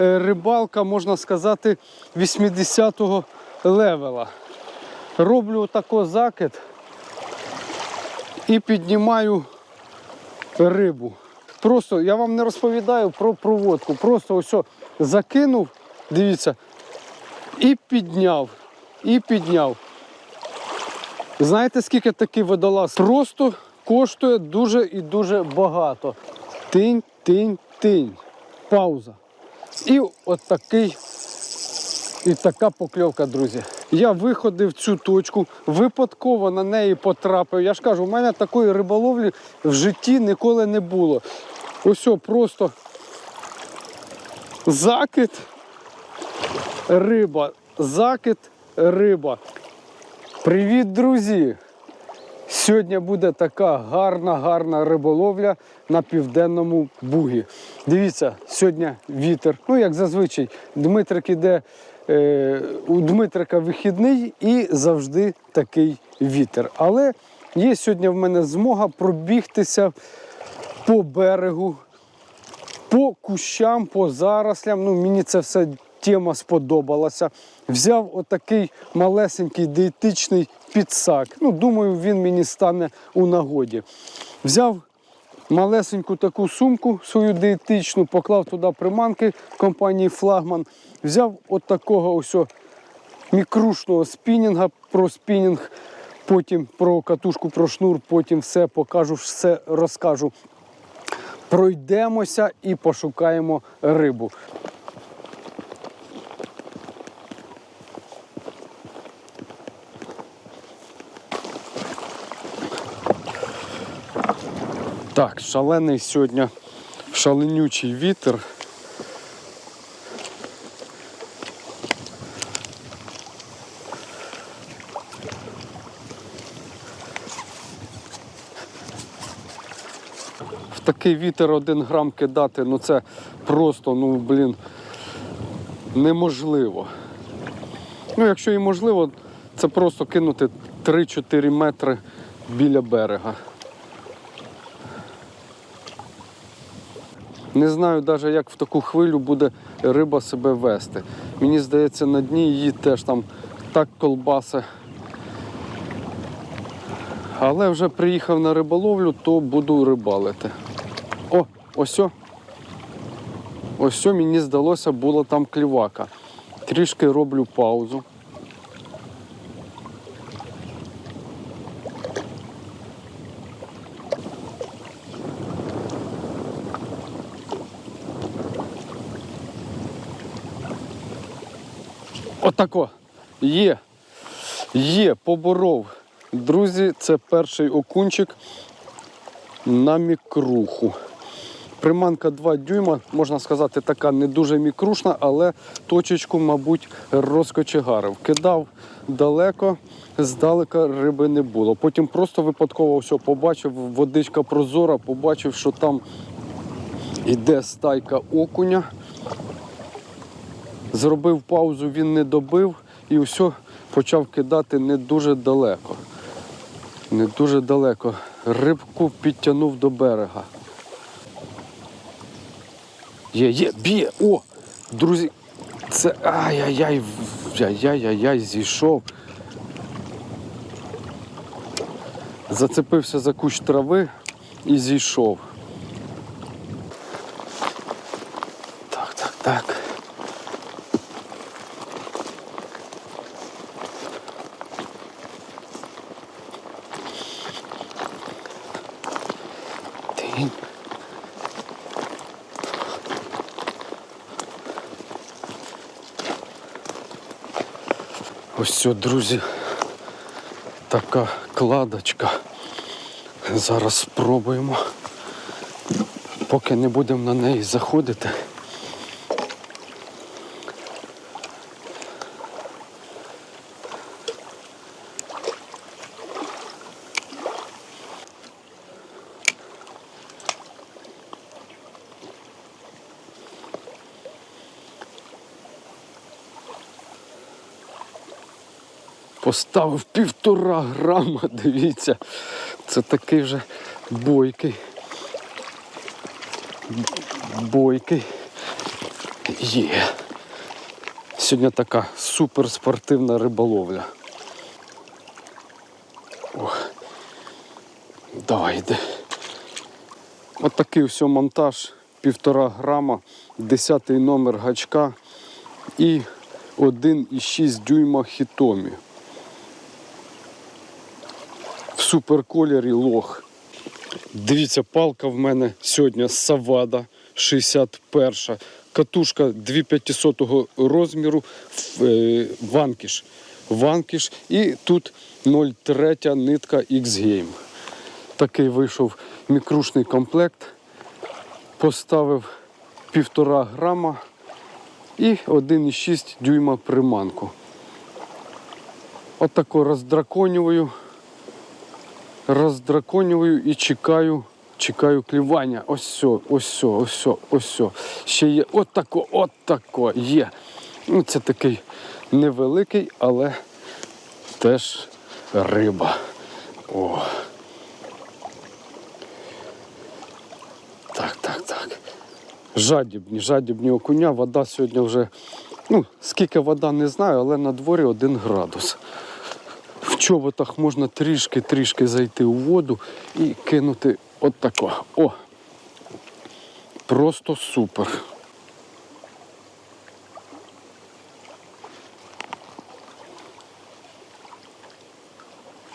е, рибалка, можна сказати, 80-го левела. Роблю отако закид і піднімаю рибу. Просто я вам не розповідаю про проводку. Просто ось закинув, дивіться, і підняв, і підняв. Знаєте, скільки такий водолаз? Просто коштує дуже і дуже багато. Тинь, тинь, тинь. Пауза. І от такий, і така покльовка, друзі. Я виходив цю точку, випадково на неї потрапив. Я ж кажу, у мене такої риболовлі в житті ніколи не було. Ось просто закид, риба, закид, риба. Привіт, друзі! Сьогодні буде така гарна, гарна риболовля на південному бугі. Дивіться, сьогодні вітер. Ну, як зазвичай, Дмитрик іде, е, у Дмитрика вихідний і завжди такий вітер. Але є сьогодні в мене змога пробігтися по берегу, по кущам, по зарослям. Ну, мені це все тема сподобалася. Взяв отакий малесенький диетичний підсак. Ну, думаю, він мені стане у нагоді. Взяв малесеньку таку сумку свою диетичну, поклав туди приманки компанії Флагман. Взяв от такого ось мікрушного спінінга, про спінінг, потім про катушку, про шнур, потім все покажу, все розкажу. Пройдемося і пошукаємо рибу. Так, шалений сьогодні шаленючий вітер. В такий вітер один грам кидати, ну це просто, ну блін, неможливо. Ну, якщо і можливо, це просто кинути 3-4 метри біля берега. Не знаю навіть, як в таку хвилю буде риба себе вести. Мені здається, на дні її теж там так колбаси. Але вже приїхав на риболовлю, то буду рибалити. О, ось. Ось мені здалося, була там клівака. Трішки роблю паузу. Отако. Є. Є, поборов. Друзі, це перший окунчик на мікруху. Приманка 2 дюйма, можна сказати, така не дуже мікрушна, але точечку, мабуть, розкочегарив. Кидав далеко, здалека риби не було. Потім просто випадково все побачив, водичка прозора, побачив, що там іде стайка окуня. Зробив паузу, він не добив і все почав кидати не дуже далеко. Не дуже далеко. Рибку підтягнув до берега. Є, є, б'є! О! Друзі, це ай-яй-яй, яй-яй-яй, зійшов. Зацепився за кущ трави і зійшов. Ось все, друзі, така кладочка. Зараз спробуємо. Поки не будемо на неї заходити. Поставив півтора грама, дивіться. Це такий вже бойкий. Бойкий. Є. Сьогодні така суперспортивна риболовля. Ох. Давай йди. От такий ось монтаж, півтора грама, 10 номер гачка і 1,6 дюйма хітомі. В суперкольорі лох. Дивіться, палка в мене сьогодні Савада 61. Катушка 2500 розміру е, ванкіш. Ванкіш і тут 0,3 нитка X-Game. Такий вийшов мікрушний комплект. Поставив півтора грама і 1,6 дюйма приманку. Отако роздраконюю роздраконюю і чекаю, чекаю клювання. Ось все, ось все, ось все, ось все. Ще є отако, отако є. Ну, це такий невеликий, але теж риба. О. Так, так, так. Жадібні, жадібні окуня. Вода сьогодні вже, ну, скільки вода не знаю, але на дворі один градус в чоботах можна трішки-трішки зайти у воду і кинути от. О! Просто супер.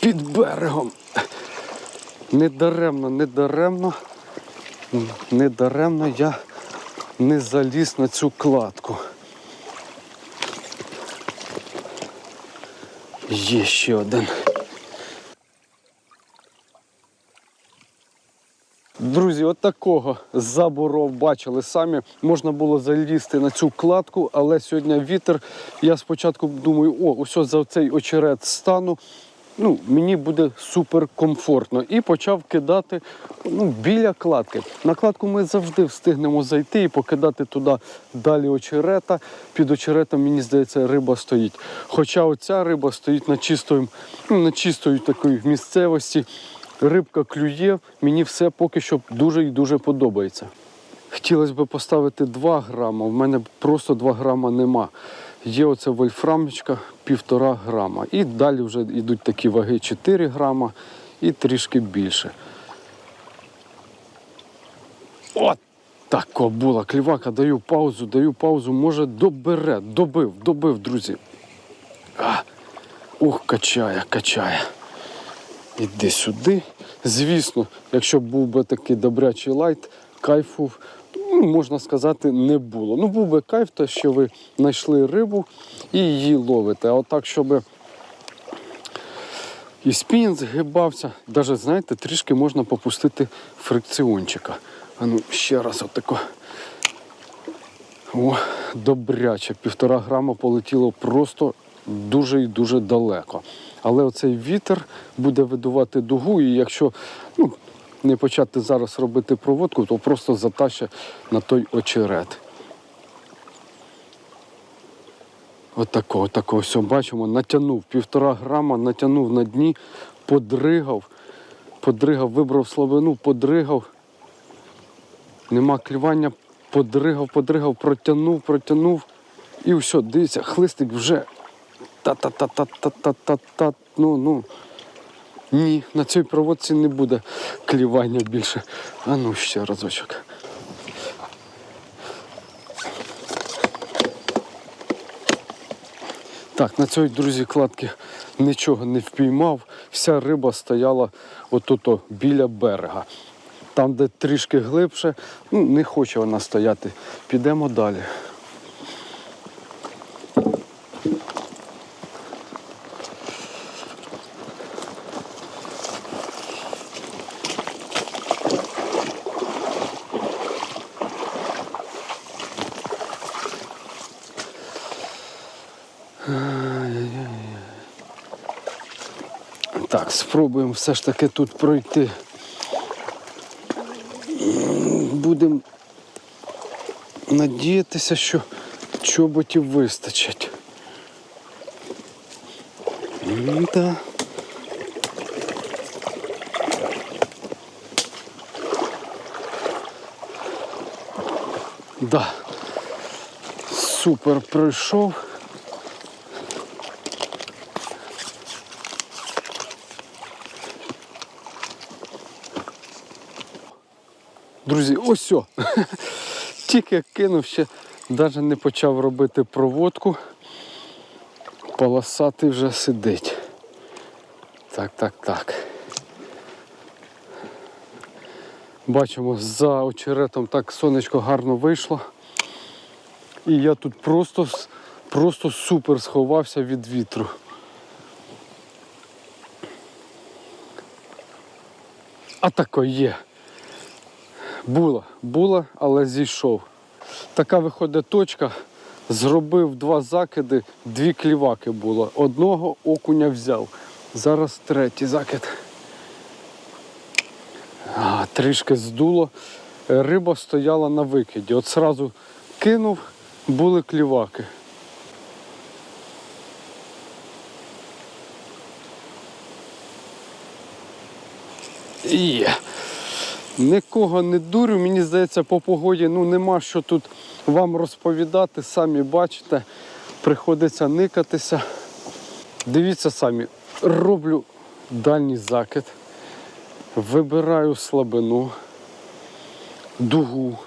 Під берегом. Недаремно, недаремно, недаремно я не заліз на цю кладку. Є ще один. Друзі, от такого заборов бачили самі. Можна було залізти на цю кладку, але сьогодні вітер. Я спочатку думаю, о, ось за цей очерет стану. Ну, мені буде супер комфортно. І почав кидати ну, біля кладки. На кладку ми завжди встигнемо зайти і покидати туди далі очерета. Під очеретом, мені здається, риба стоїть. Хоча оця риба стоїть на чистої, ну, на чистої такої місцевості. Рибка клює, мені все поки що дуже і дуже подобається. Хотілося б поставити 2 грама, в мене просто 2 грама нема. Є оце вольфрамочка півтора грама. І далі вже йдуть такі ваги 4 грама і трішки більше. От тако була клівака, даю паузу, даю паузу, може добере, добив, добив, друзі. А, ух, качає, качає. Іди сюди. Звісно, якщо був би такий добрячий лайт, кайфу, ну, можна сказати, не було. Ну, був би кайф, то що ви знайшли рибу і її ловите. А отак, щоб і спінінг згибався, навіть, знаєте, трішки можна попустити фрикціончика. А ну, ще раз отако. О, добряче, півтора грама полетіло просто дуже і дуже далеко. Але оцей вітер буде видувати дугу, і якщо ну, не почати зараз робити проводку, то просто затащить на той очерет. Отако, отако, все бачимо, натягнув півтора грама, натягнув на дні, подригав, подригав, вибрав слабину, подригав. Нема клювання, подригав, подригав, протягнув, протягнув. І все, дивіться, хлистик вже та-та-та-та-та-та-та. Ну, ну. Ні, на цій проводці не буде клівання більше. А ну ще разочок. Так, на цій, друзі, кладки нічого не впіймав. Вся риба стояла отут біля берега. Там, де трішки глибше, ну, не хоче вона стояти. Підемо далі. Так, спробуємо все ж таки тут пройти. Будемо надіятися, що чоботів вистачить. Да. Да. Супер пройшов. Друзі, ось о. Тільки кинув ще, навіть не почав робити проводку. Полосатий вже сидить. Так, так, так. Бачимо, за очеретом так сонечко гарно вийшло. І я тут просто, просто супер сховався від вітру. А тако є. Була, була, але зійшов. Така виходить точка. Зробив два закиди, дві кліваки було. Одного окуня взяв. Зараз третій закид. А, трішки здуло. Риба стояла на викиді. От сразу кинув, були кліваки. Є. Нікого не дурю, мені здається, по погоді ну, нема що тут вам розповідати, самі бачите, приходиться никатися. Дивіться самі, роблю дальній закид, вибираю слабину, дугу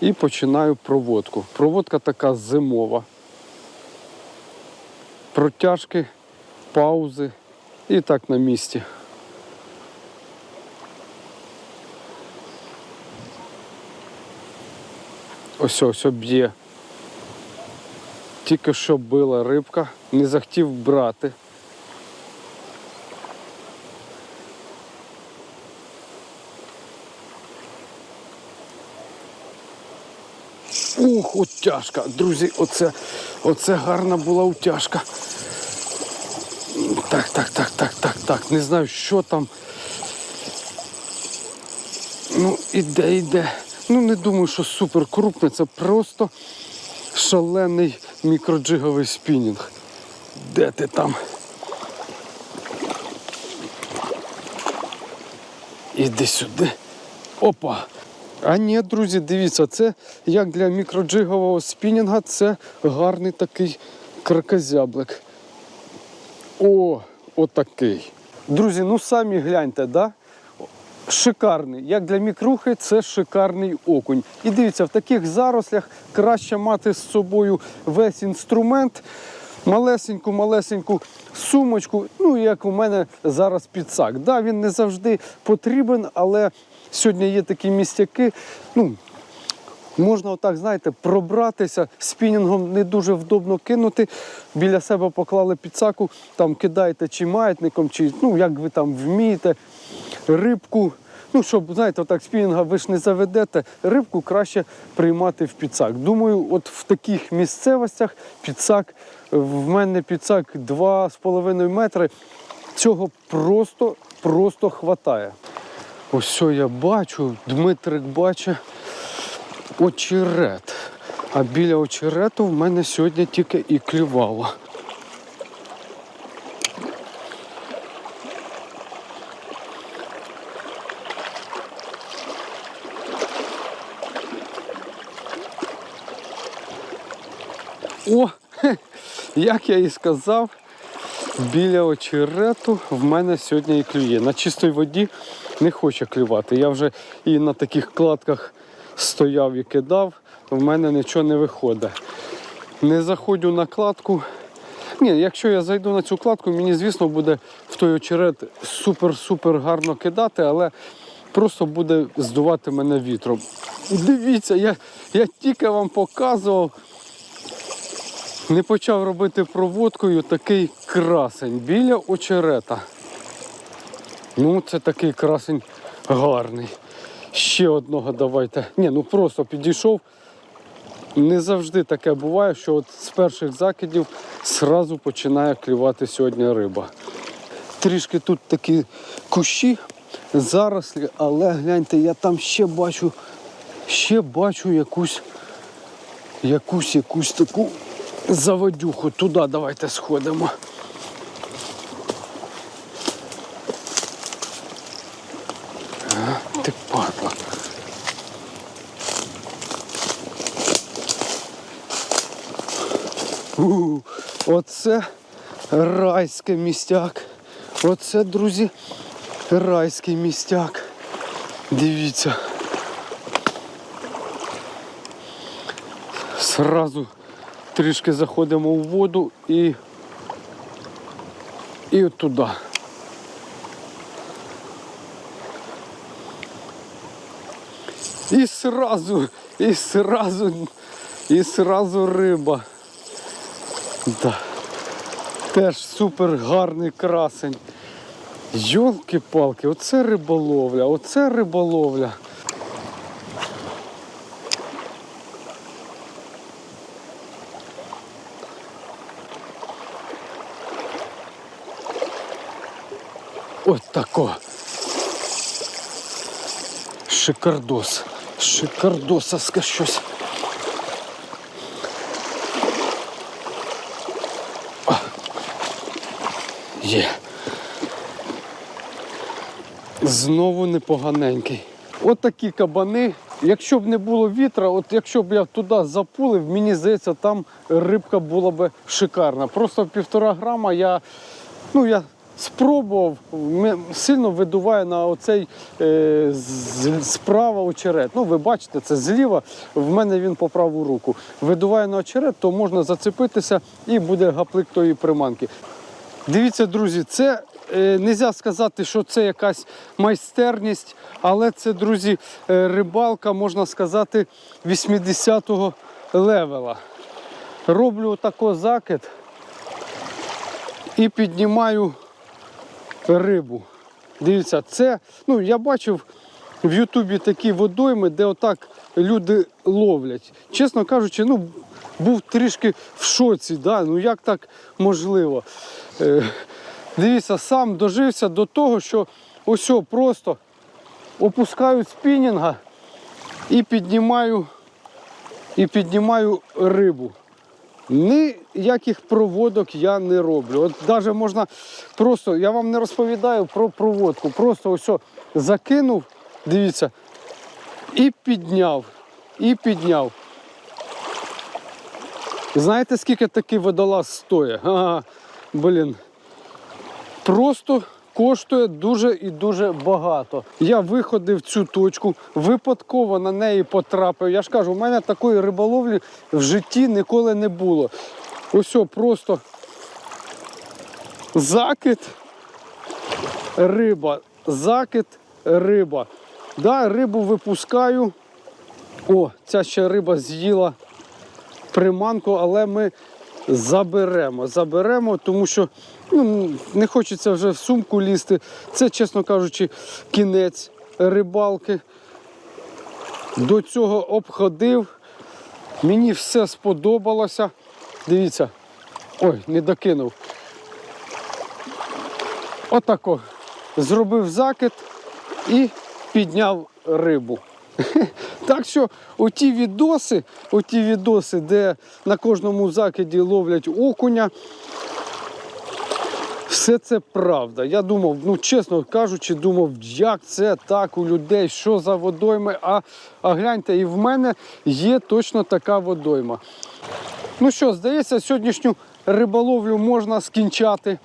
і починаю проводку. Проводка така зимова. Протяжки, паузи і так на місці. Ось ось б'є. Тільки що била рибка, не захотів брати. Ух, утяжка. Друзі, оце, оце гарна була утяжка. Так, так, так, так, так, так. Не знаю, що там. Ну, іде, іде. Ну, не думаю, що супер крупне, це просто шалений мікроджиговий спінінг. Де ти там? Іди сюди. Опа. А ні, друзі, дивіться, це як для мікроджигового спінінга, це гарний такий кракозяблик. О, отакий. Друзі, ну самі гляньте, да? Шикарний. Як для мікрухи, це шикарний окунь. І дивіться, в таких зарослях краще мати з собою весь інструмент, малесеньку, малесеньку сумочку, ну як у мене зараз підсак. Да, він не завжди потрібен, але сьогодні є такі містяки. Ну, Можна отак, знаєте, пробратися спінінгом не дуже вдобно кинути. Біля себе поклали підсаку, там кидаєте чи маятником, чи ну як ви там вмієте, рибку. Ну, щоб, знаєте, отак спінінга ви ж не заведете, рибку краще приймати в підсак. Думаю, от в таких місцевостях підсак, в мене підсак 2,5 метри. Цього просто, просто хватає. Ось що я бачу, Дмитрик бачить очерет. А біля очерету в мене сьогодні тільки і клювало. О, хе, як я і сказав, біля очерету в мене сьогодні і клює. На чистій воді не хоче клювати. Я вже і на таких кладках стояв і кидав, в мене нічого не виходить. Не заходжу на кладку. Ні, якщо я зайду на цю кладку, мені, звісно, буде в той очерет супер-супер гарно кидати, але просто буде здувати мене вітром. Дивіться, я, я тільки вам показував. Не почав робити проводкою такий красень біля очерета. Ну, це такий красень гарний. Ще одного давайте. Ні, ну просто підійшов. Не завжди таке буває, що от з перших закидів зразу починає клювати сьогодні риба. Трішки тут такі кущі, зарослі, але гляньте, я там ще бачу, ще бачу якусь, якусь, якусь таку заводюху. Туди давайте сходимо. А, ти падла. Оце райський містяк. Оце, друзі, райський містяк. Дивіться. Сразу трішки заходимо у воду і, і от туди. І сразу, і сразу, і сразу риба. Да. Теж супер гарний красень. Йолки-палки, оце риболовля, оце риболовля. Ось тако. Шикардос. Шикардосовське щось. О. Є. Знову непоганенький. От такі кабани. Якщо б не було вітра, от якщо б я туди запулив, мені здається, там рибка була б шикарна. Просто півтора грама я, ну, я спробував, сильно видуває на оцей е, справа очерет. Ну, ви бачите, це зліва, в мене він по праву руку. Видуває на очерет, то можна зацепитися і буде гаплик тої приманки. Дивіться, друзі, це е, не можна сказати, що це якась майстерність, але це, друзі, е, рибалка, можна сказати, 80-го левела. Роблю отако закид і піднімаю рибу. Дивіться, це, ну я бачив в Ютубі такі водойми, де отак люди ловлять. Чесно кажучи, ну був трішки в шоці. Да? Ну як так можливо? Е, дивіться, сам дожився до того, що ось просто опускаю спінінга і піднімаю, і піднімаю рибу. Ніяких проводок я не роблю. От навіть можна просто, я вам не розповідаю про проводку. Просто ось закинув, дивіться, і підняв, і підняв. Знаєте, скільки такий водолаз стоїть? Ага, блін. Просто коштує дуже і дуже багато. Я виходив цю точку, випадково на неї потрапив. Я ж кажу, у мене такої риболовлі в житті ніколи не було. Ось просто закид, риба, закид, риба. Да, рибу випускаю. О, ця ще риба з'їла приманку, але ми заберемо. Заберемо, тому що ну, не хочеться вже в сумку лізти. Це, чесно кажучи, кінець рибалки. До цього обходив. Мені все сподобалося. Дивіться. Ой, не докинув. Отако. Зробив закид і підняв рибу. Так що оті відоси, оті відоси, де на кожному закиді ловлять окуня, все це правда. Я думав, ну чесно кажучи, думав, як це так у людей, що за водойми. А, а гляньте, і в мене є точно така водойма. Ну що, здається, сьогоднішню риболовлю можна скінчати.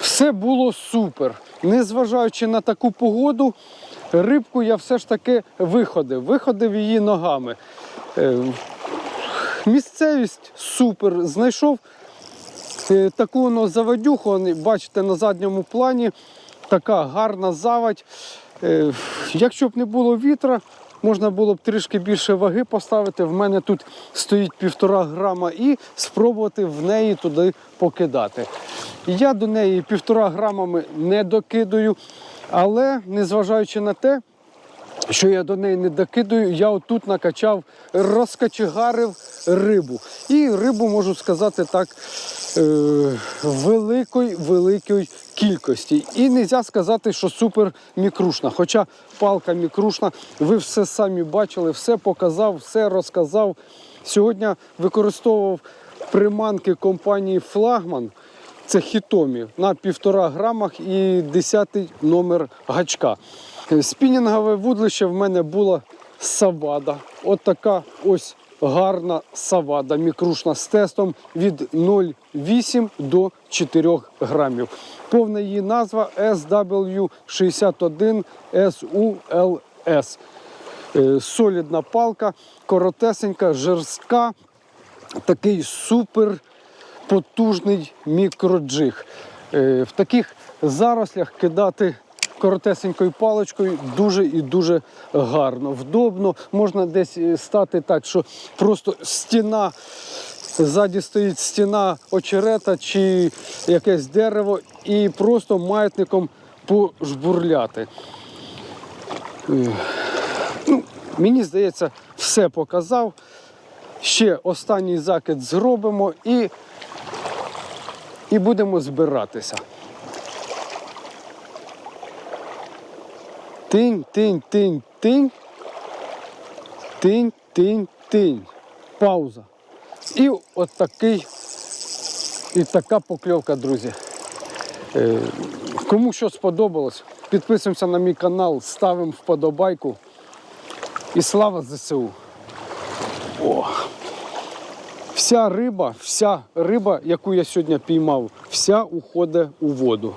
Все було супер. Незважаючи на таку погоду, рибку я все ж таки виходив. Виходив її ногами. Е, Місцевість супер. Знайшов таку ну, заводюху, бачите, на задньому плані. Така гарна завадь. Е, Якщо б не було вітра, можна було б трішки більше ваги поставити. В мене тут стоїть півтора грама і спробувати в неї туди покидати. Я до неї півтора грамами не докидаю, але незважаючи на те, що я до неї не докидаю, я отут накачав, розкачегарив рибу. І рибу, можу сказати так, е, великої великої кількості. І не можна сказати, що супер мікрушна. Хоча палка мікрушна, ви все самі бачили, все показав, все розказав. Сьогодні використовував приманки компанії Флагман. Це хітомі на півтора грамах і 10 номер гачка. Спінінгове вудлище в мене була савада. От така ось гарна савада мікрушна з тестом від 0,8 до 4 грамів. Повна її назва SW61SULS. Е, Солідна палка, коротесенька, жорстка, такий супер потужний мікроджиг. Е, В таких зарослях кидати коротесенькою паличкою дуже і дуже гарно. Вдобно можна десь е, стати так, що просто стіна. Ззаді стоїть стіна очерета чи якесь дерево, і просто маятником пожбурляти. Ну, мені здається, все показав. Ще останній закид зробимо і, і будемо збиратися. Тинь, тинь, тинь, тинь. Тинь, тинь, тинь. Пауза. І от такий, і така покльовка, друзі. Е, кому що сподобалось, підписуємося на мій канал, ставимо вподобайку. І слава ЗСУ. О. Вся риба, вся риба, яку я сьогодні піймав, вся уходить у воду.